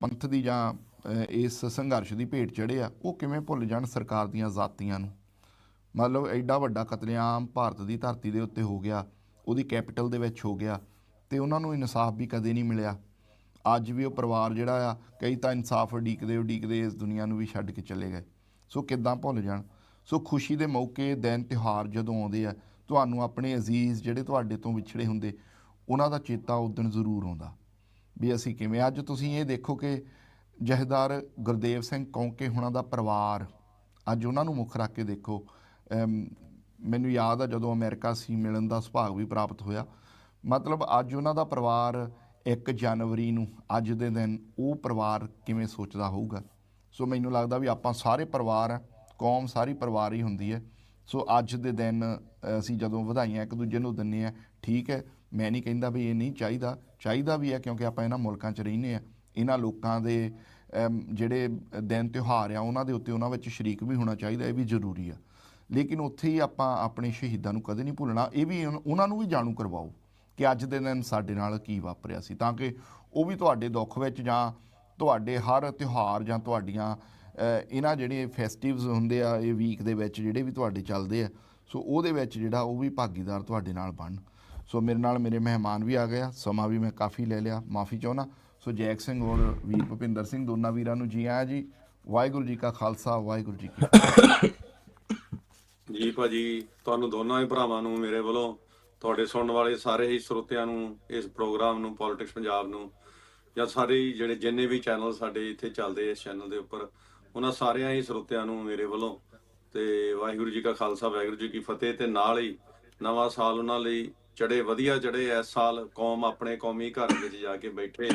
ਪੰਥ ਦੀ ਜਾਂ ਇਸ ਸੰਘਰਸ਼ ਦੀ ਭੇਟ ਚੜੇ ਆ, ਉਹ ਕਿਵੇਂ ਭੁੱਲ ਜਾਣ ਸਰਕਾਰ ਦੀਆਂ ਜ਼ਾਤੀਆਂ ਨੂੰ? ਮਤਲਬ ਐਡਾ ਵੱਡਾ ਕਤਲੇਆਮ ਭਾਰਤ ਦੀ ਧਰਤੀ ਦੇ ਉੱਤੇ ਹੋ ਗਿਆ, ਉਹਦੀ ਕੈਪੀਟਲ ਦੇ ਵਿੱਚ ਹੋ ਗਿਆ, ਤੇ ਉਹਨਾਂ ਨੂੰ ਇਨਸਾਫ ਵੀ ਕਦੇ ਨਹੀਂ ਮਿਲਿਆ। ਅੱਜ ਵੀ ਉਹ ਪਰਿਵਾਰ ਜਿਹੜਾ ਆ, ਕਈ ਤਾਂ ਇਨਸਾਫ ਉਡੀਕਦੇ ਉਡੀਕਦੇ ਇਸ ਦੁਨੀਆ ਨੂੰ ਵੀ ਛੱਡ ਕੇ ਚਲੇ ਗਏ। ਸੋ ਕਿੱਦਾਂ ਭੁੱਲ ਜਾਣ? ਸੋ ਖੁਸ਼ੀ ਦੇ ਮੌਕੇ ਦਿਨ ਤਿਉਹਾਰ ਜਦੋਂ ਆਉਂਦੇ ਆ, ਤੁਹਾਨੂੰ ਆਪਣੇ ਅਜ਼ੀਜ਼ ਜਿਹੜੇ ਤੁਹਾਡੇ ਤੋਂ ਵਿਛੜੇ ਹੁੰਦੇ, ਉਹਨਾਂ ਦਾ ਚੇਤਾ ਉਸ ਦਿਨ ਜ਼ਰੂਰ ਆਉਂਦਾ। ਵੀ ਅਸੀਂ ਕਿਵੇਂ ਅੱਜ ਤੁਸੀਂ ਇਹ ਦੇਖੋ ਕਿ ਜਹਦਾਰ ਗੁਰਦੇਵ ਸਿੰਘ ਕੌਂਕੇ ਹੁਣਾਂ ਦਾ ਪਰਿਵਾਰ, ਅੱਜ ਉਹਨਾਂ ਨੂੰ ਮੁੱਖ ਰੱਖ ਕੇ ਦੇਖੋ ਮੈਨੂੰ ਯਾਦ ਆ ਜਦੋਂ ਅਮਰੀਕਾ ਸੀ ਮਿਲਣ ਦਾ ਸੁਭਾਗ ਵੀ ਪ੍ਰਾਪਤ ਹੋਇਆ। ਮਤਲਬ ਅੱਜ ਉਹਨਾਂ ਦਾ ਪਰਿਵਾਰ 1 ਜਨਵਰੀ ਨੂੰ, ਅੱਜ ਦੇ ਦਿਨ ਉਹ ਪਰਿਵਾਰ ਕਿਵੇਂ ਸੋਚਦਾ ਹੋਊਗਾ? ਸੋ ਮੈਨੂੰ ਲੱਗਦਾ ਵੀ ਆਪਾਂ ਸਾਰੇ ਪਰਿਵਾਰ ਆ, ਕੌਮ ਸਾਰੀ ਪਰਿਵਾਰ ਹੀ ਹੁੰਦੀ ਹੈ। ਸੋ ਅੱਜ ਦੇ ਦਿਨ ਅਸੀਂ ਜਦੋਂ ਵਧਾਈਆਂ ਇੱਕ ਦੂਜੇ ਨੂੰ ਦਿੰਨੇ ਆ ਠੀਕ ਹੈ, ਮੈਂ ਨਹੀਂ ਕਹਿੰਦਾ ਵੀ ਇਹ ਨਹੀਂ ਚਾਹੀਦਾ। ਚਾਹੀਦਾ ਵੀ ਹੈ ਕਿਉਂਕਿ ਆਪਾਂ ਇਹਨਾਂ ਮੁਲਕਾਂ 'ਚ ਰਹਿੰਦੇ ਆ ਇਹਨਾਂ ਲੋਕਾਂ ਦੇ ਜਿਹੜੇ ਦਿਨ ਤਿਉਹਾਰ ਆ, ਉਹਨਾਂ ਦੇ ਉੱਤੇ ਉਹਨਾਂ ਵਿੱਚ ਸ਼ਰੀਕ ਵੀ ਹੋਣਾ ਚਾਹੀਦਾ, ਇਹ ਵੀ ਜ਼ਰੂਰੀ ਆ। ਲੇਕਿਨ ਉੱਥੇ ਹੀ ਆਪਾਂ ਆਪਣੇ ਸ਼ਹੀਦਾਂ ਨੂੰ ਕਦੇ ਨਹੀਂ ਭੁੱਲਣਾ। ਇਹ ਵੀ ਉਹਨਾਂ ਨੂੰ ਵੀ ਜਾਣੂ ਕਰਵਾਓ ਕਿ ਅੱਜ ਦੇ ਦਿਨ ਸਾਡੇ ਨਾਲ ਕੀ ਵਾਪਰਿਆ ਸੀ, ਤਾਂ ਕਿ ਉਹ ਵੀ ਤੁਹਾਡੇ ਦੁੱਖ ਵਿੱਚ ਜਾਂ ਤੁਹਾਡੇ ਹਰ ਤਿਉਹਾਰ ਜਾਂ ਤੁਹਾਡੀਆਂ ਇਹਨਾਂ ਜਿਹੜੇ ਫੈਸਟੀਵਸ ਹੁੰਦੇ ਆ, ਇਹ ਵੀਕ ਦੇ ਵਿੱਚ ਜਿਹੜੇ ਵੀ ਤੁਹਾਡੇ ਚੱਲਦੇ ਆ, ਸੋ ਉਹਦੇ ਵਿੱਚ ਜਿਹੜਾ ਉਹ ਵੀ ਭਾਗੀਦਾਰ ਤੁਹਾਡੇ ਨਾਲ ਬਣ ਸੋ ਮੇਰੇ ਨਾਲ ਮੇਰੇ ਮਹਿਮਾਨ ਵੀ ਆ ਗਏ ਆ, ਸਮਾਂ ਵੀ ਮੈਂ ਕਾਫੀ ਲੈ ਲਿਆ, ਮਾਫੀ ਚਾਹੁੰਦਾ। ਸੋ ਜੈਕ ਸਿੰਘ ਔਰ ਵੀਰ ਭੁਪਿੰਦਰ ਸਿੰਘ ਦੋਨਾਂ ਵੀਰਾਂ ਨੂੰ ਜੀ ਆਇਆਂ ਜੀ। ਵਾਹਿਗੁਰੂ ਜੀ ਕਾ ਖਾਲਸਾ, ਵਾਹਿਗੁਰੂ ਜੀ ਕੀ ਫਤਿਹ। ਜੀ ਭਾਜੀ, ਤੁਹਾਨੂੰ ਦੋਨਾਂ ਹੀ ਭਰਾਵਾਂ ਨੂੰ ਮੇਰੇ ਵੱਲੋਂ, ਤੁਹਾਡੇ ਸੁਣਨ ਵਾਲੇ ਸਾਰੇ ਹੀ ਸਰੋਤਿਆਂ ਨੂੰ, ਇਸ ਪ੍ਰੋਗਰਾਮ ਨੂੰ ਪੋਲਿਟਿਕਸ ਪੰਜਾਬ ਨੂੰ, ਜਾਂ ਸਾਰੇ ਹੀ ਜਿਹੜੇ ਜਿੰਨੇ ਵੀ ਚੈਨਲ ਸਾਡੇ ਇੱਥੇ ਚੱਲਦੇ ਇਸ ਚੈਨਲ ਦੇ ਉੱਪਰ ਉਹਨਾਂ ਸਾਰਿਆਂ ਹੀ ਸਰੋਤਿਆਂ ਨੂੰ ਮੇਰੇ ਵੱਲੋਂ ਤੇ ਵਾਹਿਗੁਰੂ ਜੀ ਕਾ ਖਾਲਸਾ ਵਾਹਿਗੁਰੂ ਜੀ ਕੀ ਫਤਿਹ ਤੇ ਨਾਲ ਹੀ ਨਵਾਂ ਸਾਲ ਉਹਨਾਂ ਲਈ ਚੜੇ ਵਧੀਆ ਚੜੇ ਇਸ ਸਾਲ ਕੌਮ ਆਪਣੇ ਕੌਮੀ ਘਰ ਵਿੱਚ ਜਾ ਕੇ ਬੈਠੇ।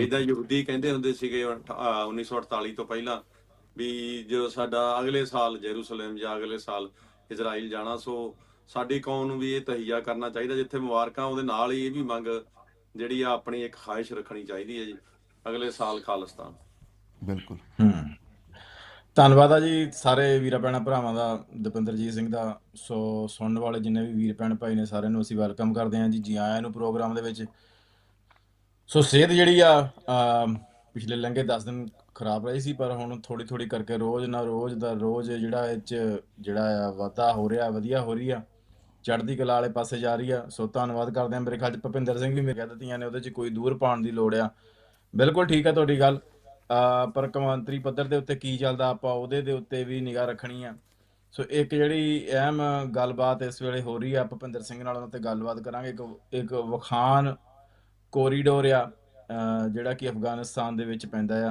ਇਦਾਂ ਯਹੂਦੀ ਕਹਿੰਦੇ ਹੁੰਦੇ ਸੀਗੇ ਅਠ- ਅਹ 1948 ਤੋਂ ਪਹਿਲਾਂ ਵੀ ਜੋ ਸਾਡਾ ਅਗਲੇ ਸਾਲ ਜੈਰੂਸਲਮ ਜਾਂ ਅਗਲੇ ਸਾਲ ਇਜ਼ਰਾਈਲ ਜਾਣਾ ਸੋ ਸਾਡੀ ਕੌਮ ਨੂੰ ਵੀ ਇਹ ਤਹਈਆ ਕਰਨਾ ਚਾਹੀਦਾ ਜਿੱਥੇ ਮੁਬਾਰਕਾਂ ਉਹਦੇ ਨਾਲ ਹੀ ਇਹ ਵੀ ਮੰਗ ਜਿਹੜੀ ਆ ਆਪਣੀ ਇੱਕ ਖਾਹਿਸ਼ ਰੱਖਣੀ ਚਾਹੀਦੀ ਹੈ ਜੀ ਅਗਲੇ ਸਾਲ ਖਾਲਿਸਤਾਨ। ਬਿਲਕੁਲ। ਹੂੰ। ਧੰਨਵਾਦ ਆ ਜੀ ਸਾਰੇ ਵੀਰਾਂ ਭੈਣਾਂ ਭਰਾਵਾਂ ਦਾ ਦਪਿੰਦਰਜੀਤ ਸਿੰਘ ਦਾ, ਸੋ ਸੁਣਨ ਵਾਲੇ ਜਿੰਨੇ ਵੀ ਵੀਰ ਭੈਣ ਭਾਈ ਨੇ ਸਾਰਿਆਂ ਨੂੰ ਅਸੀਂ ਵੈਲਕਮ ਕਰਦੇ ਹਾਂ ਜੀ ਜੀ ਆਇਆਂ ਨੂੰ ਪ੍ਰੋਗਰਾਮ ਦੇ ਵਿੱਚ। ਸੋ ਸਿਹਤ ਜਿਹੜੀ ਆ ਪਿਛਲੇ ਲੰਘੇ 10 ਦਿਨ ਖਰਾਬ ਰਹੀ ਸੀ, ਪਰ ਹੁਣ ਥੋੜੀ ਥੋੜੀ ਕਰਕੇ ਰੋਜ਼ ਨਾ ਰੋਜ਼ ਦਾ ਰੋਜ਼ ਜਿਹੜਾ ਇਹ ਚ ਜਿਹੜਾ ਆ ਵਾਧਾ ਹੋ ਰਿਹਾ, ਵਧੀਆ ਹੋ ਰਹੀ ਆ, ਚੜ੍ਹਦੀ ਕਲਾ ਵਾਲੇ ਪਾਸੇ ਜਾ ਰਹੀ ਆ। ਸੋ ਧੰਨਵਾਦ ਕਰਦੇ ਹਾਂ। ਮੇਰੇ ਖਿਆਲ ਚ ਭੁਪਿੰਦਰ ਸਿੰਘ ਵੀ ਮੇਰੇ ਕਹਿ ਦਿੱਤੀਆਂ ਨੇ, ਉਹਦੇ ਚ ਕੋਈ ਦੂਰ ਪਾਉਣ ਦੀ ਲੋੜ ਆ। ਬਿਲਕੁਲ ਠੀਕ ਆ ਤੁਹਾਡੀ ਗੱਲ। ਅਹ ਪਰ ਕੌਮਾਂਤਰੀ ਪੱਧਰ ਦੇ ਉੱਤੇ ਕੀ ਚੱਲਦਾ, ਆਪਾਂ ਉਹਦੇ ਦੇ ਉੱਤੇ ਵੀ ਨਿਗਾਹ ਰੱਖਣੀ ਆ। ਸੋ ਇੱਕ ਜਿਹੜੀ ਅਹਿਮ ਗੱਲਬਾਤ ਇਸ ਵੇਲੇ ਹੋ ਰਹੀ ਆ ਭੁਪਿੰਦਰ ਸਿੰਘ ਨਾਲ ਉਹਨਾਂ ਤੇ ਗੱਲਬਾਤ ਕਰਾਂਗੇ। ਇੱਕ ਇੱਕ ਵਖਾਨ ਕੋਰੀਡੋਰ ਆ ਜਿਹੜਾ ਕਿ ਅਫਗਾਨਿਸਤਾਨ ਦੇ ਵਿੱਚ ਪੈਂਦਾ ਆ।